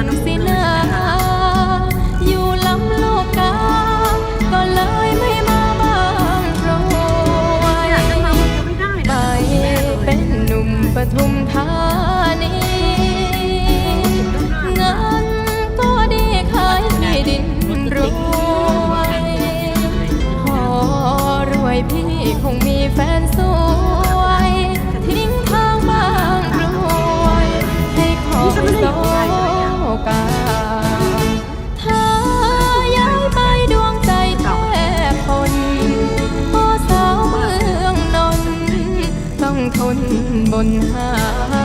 หันสิเลอยู่ลำโลกา ก็เลยไม่มาบ้างกรวยไปเป็นหนุ่มปทุมธานีงานก็ดีขายที่ดินรวยพอรวยพี่คงมีแฟนสวย ทนบนหา